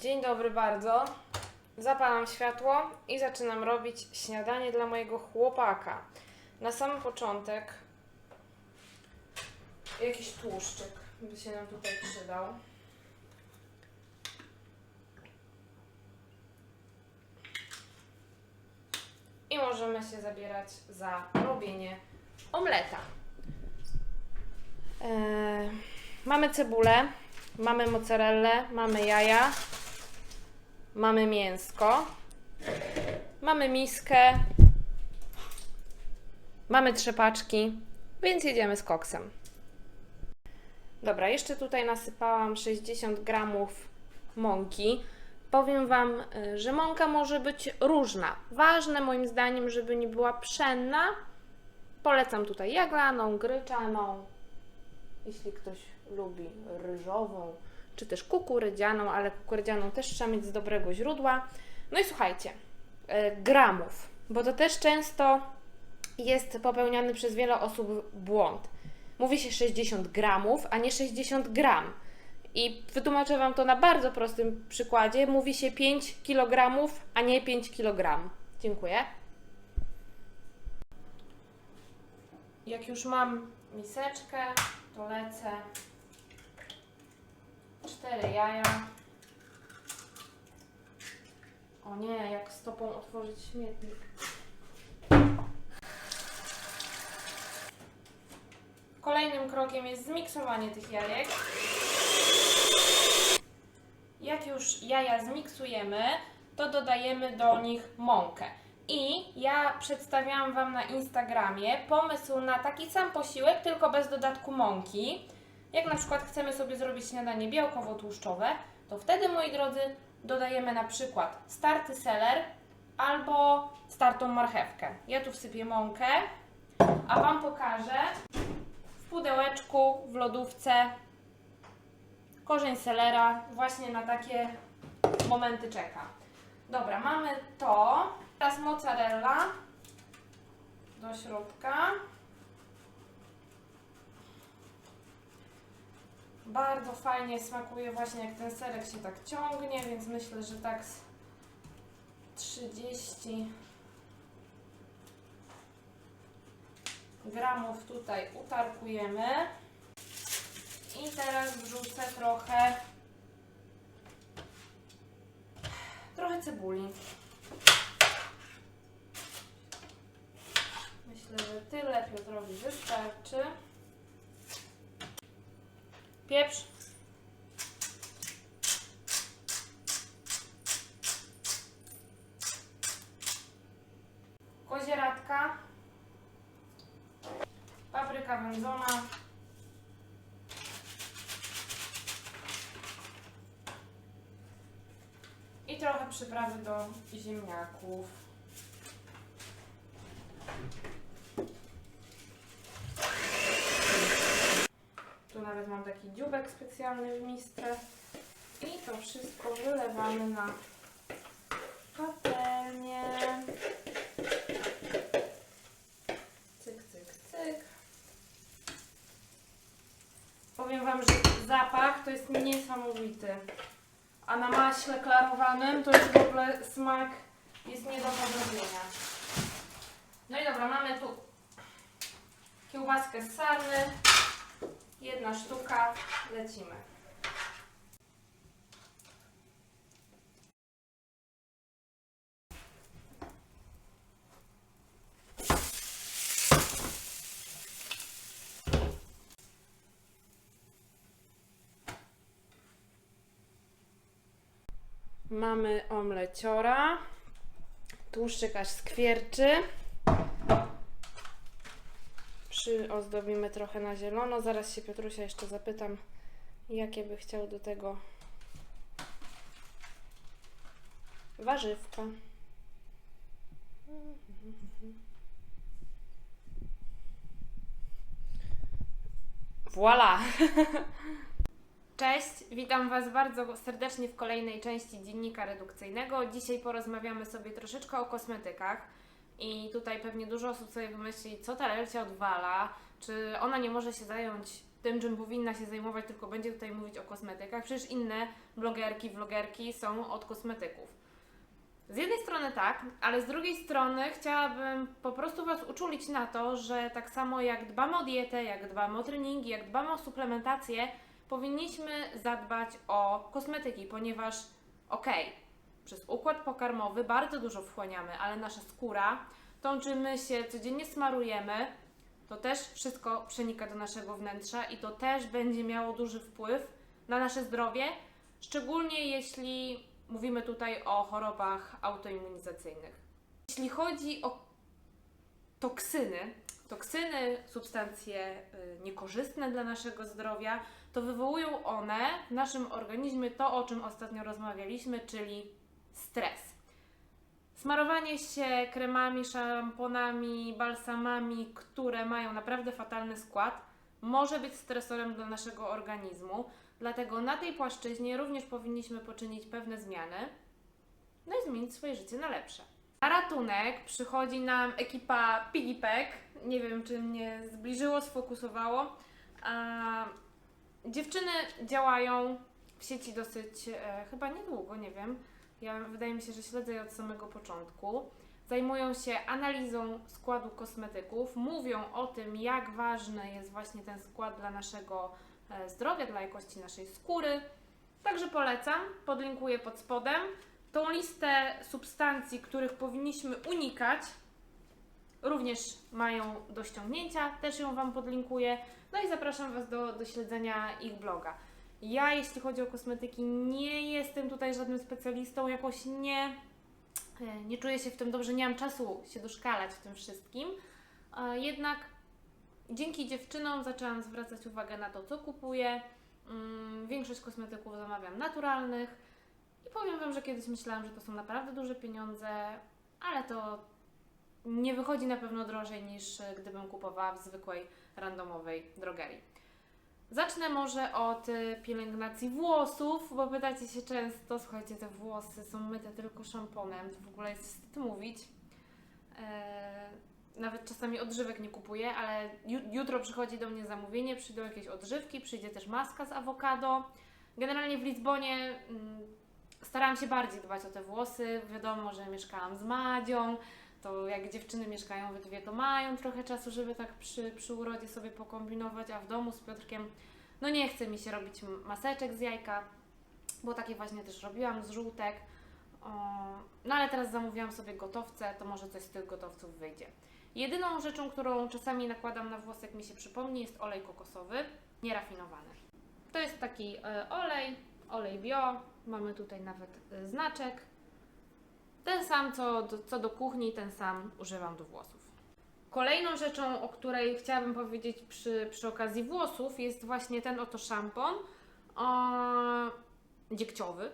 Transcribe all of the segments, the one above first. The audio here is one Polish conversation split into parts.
Dzień dobry bardzo. Zapalam światło i zaczynam robić śniadanie dla mojego chłopaka. Na sam początek jakiś tłuszczyk by się nam tutaj przydał. Możemy się zabierać za robienie omleta. Eee, mamy cebulę, mamy mozzarellę, mamy jaja, mamy mięsko, mamy miskę, mamy trzepaczki, więc jedziemy z koksem. Dobra, jeszcze tutaj nasypałam 60 gramów mąki. Powiem Wam, y, że mąka może być różna. Ważne moim zdaniem, żeby nie była pszenna. Polecam tutaj jaglaną, gryczaną, jeśli ktoś lubi ryżową, czy też kukurydzianą, ale kukurydzianą też trzeba mieć z dobrego źródła. No i słuchajcie, e, gramów, bo to też często jest popełniany przez wiele osób błąd. Mówi się 60 gramów, a nie 60 gram. I wytłumaczę Wam to na bardzo prostym przykładzie. Mówi się 5 kg, a nie 5 kg. Dziękuję. Jak już mam miseczkę, to lecę. Cztery jaja. O nie, jak stopą otworzyć śmietnik. Kolejnym krokiem jest zmiksowanie tych jajek. Jak już jaja zmiksujemy, to dodajemy do nich mąkę. I ja przedstawiałam Wam na Instagramie pomysł na taki sam posiłek, tylko bez dodatku mąki. Jak na przykład chcemy sobie zrobić śniadanie białkowo-tłuszczowe, to wtedy, moi drodzy, dodajemy na przykład starty seler albo startą marchewkę. Ja tu wsypię mąkę, a Wam pokażę w pudełeczku, w lodówce korzeń selera właśnie na takie momenty czeka. Dobra, mamy to. Teraz mozzarella do środka. Bardzo fajnie smakuje właśnie jak ten serek się tak ciągnie, więc myślę, że tak z 30 gramów tutaj utarkujemy. I teraz wrzucę trochę trochę cebuli. Myślę, że tyle Piotrowi wystarczy. Pieprz. Kozieradka. Papryka wędzona. Trochę przyprawy do ziemniaków. Tu nawet mam taki dziubek specjalny w mistrę. I to wszystko wylewamy na patelnię. Cyk, cyk, cyk. Powiem Wam, że zapach to jest niesamowity. A na maśle klarowanym to już w ogóle smak jest nie do podrobienia. No i dobra, mamy tu kiełbaskę z sarny. Jedna sztuka. Lecimy. Mamy omleciora. Tłuszczyk aż skwierczy. Przyozdobimy trochę na zielono. Zaraz się Piotrusia jeszcze zapytam, jakie by chciał do tego warzywka. Voila! Cześć, witam Was bardzo serdecznie w kolejnej części Dziennika Redukcyjnego. Dzisiaj porozmawiamy sobie troszeczkę o kosmetykach i tutaj pewnie dużo osób sobie pomyśli, co ta Lelcia odwala, czy ona nie może się zająć tym, czym powinna się zajmować, tylko będzie tutaj mówić o kosmetykach. Przecież inne blogerki, vlogerki są od kosmetyków. Z jednej strony tak, ale z drugiej strony chciałabym po prostu Was uczulić na to, że tak samo jak dbamy o dietę, jak dbamy o treningi, jak dbamy o suplementację, powinniśmy zadbać o kosmetyki, ponieważ okej, przez układ pokarmowy bardzo dużo wchłaniamy, ale nasza skóra, tą czym się codziennie smarujemy, to też wszystko przenika do naszego wnętrza i to też będzie miało duży wpływ na nasze zdrowie, szczególnie jeśli mówimy tutaj o chorobach autoimmunizacyjnych. Jeśli chodzi o toksyny, toksyny, substancje y, niekorzystne dla naszego zdrowia, to wywołują one w naszym organizmie to, o czym ostatnio rozmawialiśmy, czyli stres. Smarowanie się kremami, szamponami, balsamami, które mają naprawdę fatalny skład, może być stresorem dla naszego organizmu. Dlatego na tej płaszczyźnie również powinniśmy poczynić pewne zmiany, no i zmienić swoje życie na lepsze. Na ratunek przychodzi nam ekipa Piggypack. Nie wiem, czy mnie zbliżyło, sfokusowało. A dziewczyny działają w sieci dosyć e, chyba niedługo, nie wiem. Ja wydaje mi się, że śledzę je od samego początku. Zajmują się analizą składu kosmetyków, mówią o tym, jak ważny jest właśnie ten skład dla naszego e, zdrowia, dla jakości naszej skóry. Także polecam, podlinkuję pod spodem. Tą listę substancji, których powinniśmy unikać, również mają do ściągnięcia, też ją Wam podlinkuję. No i zapraszam Was do, do śledzenia ich bloga. Ja, jeśli chodzi o kosmetyki, nie jestem tutaj żadnym specjalistą, jakoś nie, e, nie czuję się w tym dobrze, nie mam czasu się doszkalać w tym wszystkim. E, Jednak dzięki dziewczynom zaczęłam zwracać uwagę na to, co kupuję. Mm, Większość kosmetyków zamawiam naturalnych powiem Wam, że kiedyś myślałam, że to są naprawdę duże pieniądze, ale to nie wychodzi na pewno drożej niż e, gdybym kupowała w zwykłej, randomowej drogerii. Zacznę może od y, pielęgnacji włosów, bo pytacie się często, słuchajcie, te włosy są myte tylko szamponem, to w ogóle jest wstyd mówić. Eee, nawet czasami odżywek nie kupuję, ale ju- jutro przychodzi do mnie zamówienie, przyjdą jakieś odżywki, przyjdzie też maska z awokado. Generalnie w Lizbonie mm, starałam się bardziej dbać o te włosy. Wiadomo, że mieszkałam z Madzią, to jak dziewczyny mieszkają we dwie, to mają trochę czasu, żeby tak przy, przy urodzie sobie pokombinować, a w domu z Piotrkiem, no nie chce mi się robić maseczek z jajka, bo takie właśnie też robiłam z żółtek. No ale teraz zamówiłam sobie gotowce, to może coś z tych gotowców wyjdzie. Jedyną rzeczą, którą czasami nakładam na włosy, jak mi się przypomni, jest olej kokosowy, nierafinowany. To jest taki e, olej, olej bio, mamy tutaj nawet e, znaczek. Ten sam co do, co do kuchni, ten sam używam do włosów. Kolejną rzeczą, o której chciałabym powiedzieć przy, przy okazji włosów, jest właśnie ten oto szampon o, dziegciowy.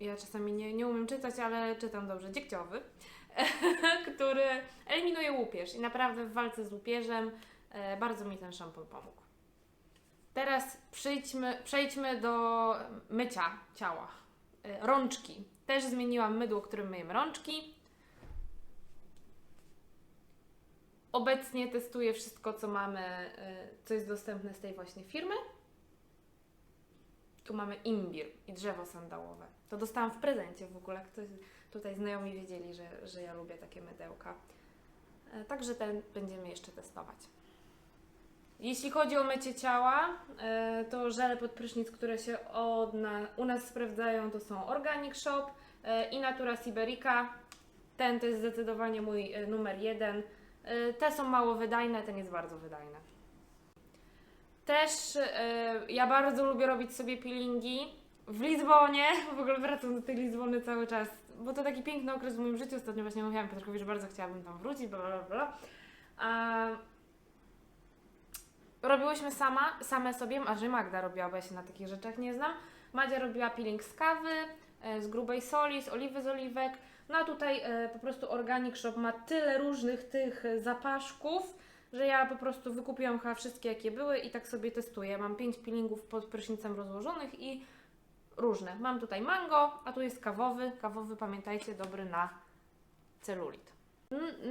Ja czasami nie, nie umiem czytać, ale czytam dobrze. Dziegciowy, który eliminuje łupież i naprawdę w walce z łupieżem e, bardzo mi ten szampon pomógł. Teraz przejdźmy, przejdźmy do mycia ciała. E, Rączki. Też zmieniłam mydło, którym myjemy rączki. Obecnie testuję wszystko, co mamy, e, co jest dostępne z tej właśnie firmy. Tu mamy imbir i drzewo sandałowe. To dostałam w prezencie w ogóle. Ktoś, tutaj znajomi wiedzieli, że, że ja lubię takie mydełka. E, Także ten będziemy jeszcze testować. Jeśli chodzi o mycie ciała, e, to żele pod prysznic, które się od na, u nas sprawdzają, to są Organic Shop e, i Natura Siberica. Ten to jest zdecydowanie mój e, numer jeden. Te są mało wydajne, ten jest bardzo wydajny. Też ja bardzo lubię robić sobie peelingi w Lizbonie. W ogóle wracam do tej Lizbony cały czas, bo to taki piękny okres w moim życiu. Ostatnio właśnie mówiłam Piotrkowi, że bardzo chciałabym tam wrócić, bla bla bla. A, robiłyśmy sama, same sobie, a że Magda robiła, bo ja się na takich rzeczach nie znam. Madzia robiła peeling z kawy, e, z grubej soli, z oliwy z oliwek. No a tutaj e, po prostu Organic Shop ma tyle różnych tych e, zapaszków, że ja po prostu wykupiłam chyba wszystkie, jakie były i tak sobie testuję. Mam 5 peelingów pod prysznicem rozłożonych i różne. Mam tutaj mango, a tu jest kawowy. Kawowy, pamiętajcie, dobry na celulit.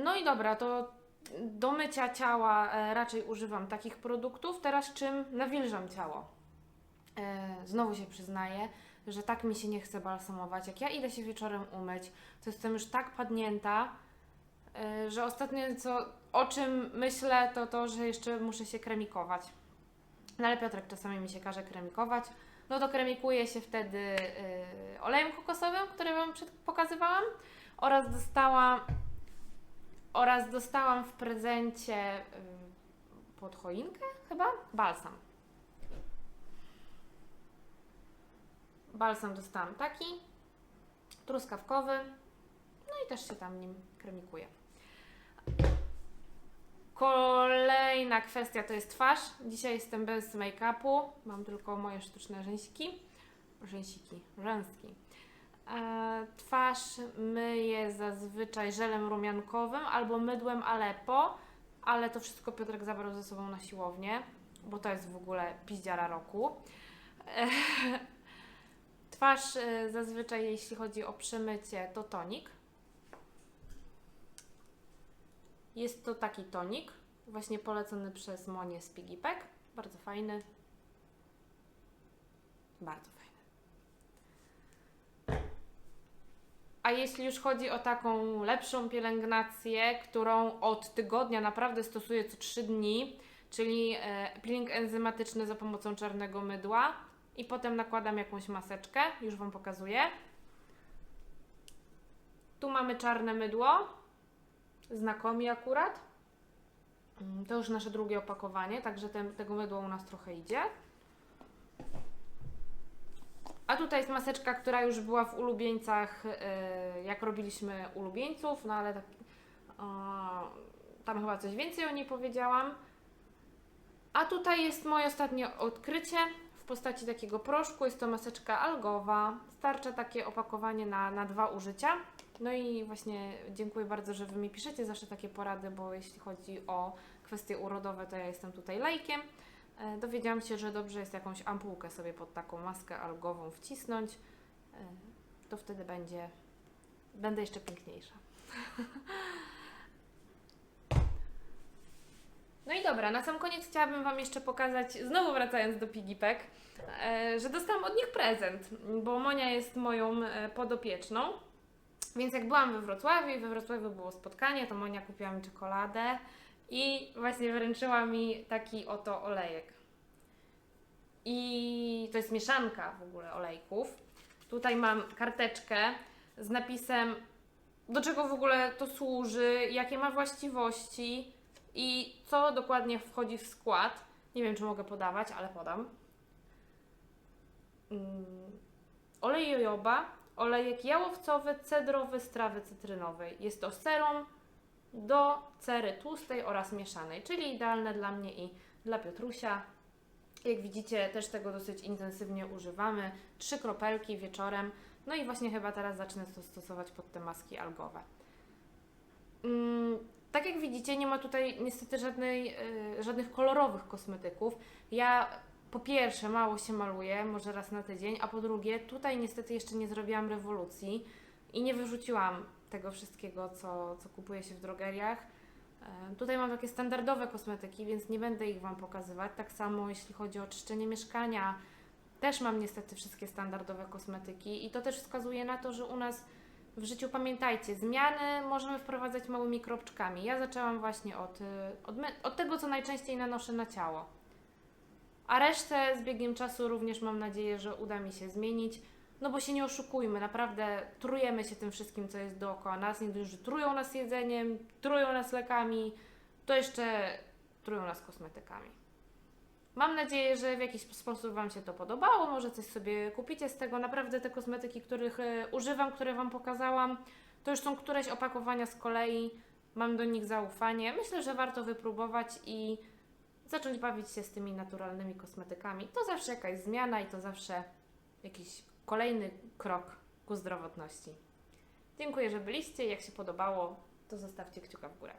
No i dobra, to do mycia ciała e, raczej używam takich produktów. Teraz czym nawilżam ciało? E, znowu się przyznaję, że tak mi się nie chce balsamować. Jak ja idę się wieczorem umyć, to jestem już tak padnięta, e, że ostatnio co, o czym myślę, to to, że jeszcze muszę się kremikować. No ale Piotrek czasami mi się każe kremikować. No to kremikuję się wtedy olejem kokosowym, który Wam pokazywałam oraz dostałam oraz dostałam w prezencie y, pod choinkę chyba balsam. Balsam dostałam taki, truskawkowy, no i też się tam nim kremikuję. Kolejna kwestia to jest twarz. Dzisiaj jestem bez make-upu, mam tylko moje sztuczne rzęsiki. Rzęsiki, rzęski. Twarz myję zazwyczaj żelem rumiankowym albo mydłem Aleppo, ale to wszystko Piotrek zabrał ze sobą na siłownię, bo to jest w ogóle piździara roku. Twarz e, zazwyczaj, jeśli chodzi o przemycie, to tonik. Jest to taki tonik, właśnie polecony przez Monię z Piggypack. Bardzo fajny. Bardzo fajny. A jeśli już chodzi o taką lepszą pielęgnację, którą od tygodnia naprawdę stosuję co 3 dni, czyli e, peeling enzymatyczny za pomocą czarnego mydła i potem nakładam jakąś maseczkę, już Wam pokazuję. Tu mamy czarne mydło, znakomi akurat. Mm, To już nasze drugie opakowanie, także ten, tego mydła u nas trochę idzie. A tutaj jest maseczka, która już była w ulubieńcach, yy, jak robiliśmy ulubieńców, no ale tak, o, tam chyba coś więcej o niej powiedziałam. A tutaj jest moje ostatnie odkrycie w postaci takiego proszku. Jest to maseczka algowa. Starcza takie opakowanie na, na dwa użycia. No i właśnie dziękuję bardzo, że Wy mi piszecie zawsze takie porady, bo jeśli chodzi o kwestie urodowe, to ja jestem tutaj lajkiem. E, Dowiedziałam się, że dobrze jest jakąś ampułkę sobie pod taką maskę algową wcisnąć. E, To wtedy będzie, będę jeszcze piękniejsza. No i dobra, na sam koniec chciałabym Wam jeszcze pokazać, znowu wracając do Piggypack, e, że dostałam od nich prezent, bo Monia jest moją podopieczną. Więc jak byłam we Wrocławiu i we Wrocławiu było spotkanie, to Monia kupiła mi czekoladę i właśnie wręczyła mi taki oto olejek. I to jest mieszanka w ogóle olejków. Tutaj mam karteczkę z napisem, do czego w ogóle to służy, jakie ma właściwości i co dokładnie wchodzi w skład. Nie wiem, czy mogę podawać, ale podam. Mm, olej jojoba, olejek jałowcowy, cedrowy z trawy cytrynowej. Jest to serum do cery tłustej oraz mieszanej, czyli idealne dla mnie i dla Piotrusia. Jak widzicie, też tego dosyć intensywnie używamy. Trzy kropelki wieczorem. No i właśnie chyba teraz zacznę to stosować pod te maski algowe. Mm, tak jak widzicie, nie ma tutaj niestety żadnej, y, żadnych kolorowych kosmetyków. Ja po pierwsze mało się maluję, może raz na tydzień, a po drugie tutaj niestety jeszcze nie zrobiłam rewolucji i nie wyrzuciłam tego wszystkiego, co, co kupuje się w drogeriach. E, Tutaj mam takie standardowe kosmetyki, więc nie będę ich Wam pokazywać. Tak samo jeśli chodzi o czyszczenie mieszkania, też mam niestety wszystkie standardowe kosmetyki i to też wskazuje na to, że u nas w życiu pamiętajcie, zmiany możemy wprowadzać małymi kropczkami. Ja zaczęłam właśnie od, y, od, od tego, co najczęściej nanoszę na ciało. A resztę z biegiem czasu również mam nadzieję, że uda mi się zmienić. No bo się nie oszukujmy, naprawdę trujemy się tym wszystkim, co jest dookoła nas. Nie dość, że trują nas jedzeniem, trują nas lekami, to jeszcze trują nas kosmetykami. Mam nadzieję, że w jakiś sposób Wam się to podobało. Może coś sobie kupicie z tego. Naprawdę te kosmetyki, których e, używam, które Wam pokazałam, to już są któreś opakowania z kolei. Mam do nich zaufanie. Myślę, że warto wypróbować i zacząć bawić się z tymi naturalnymi kosmetykami. To zawsze jakaś zmiana i to zawsze jakiś kolejny krok ku zdrowotności. Dziękuję, że byliście. Jak się podobało, to zostawcie kciuka w górę.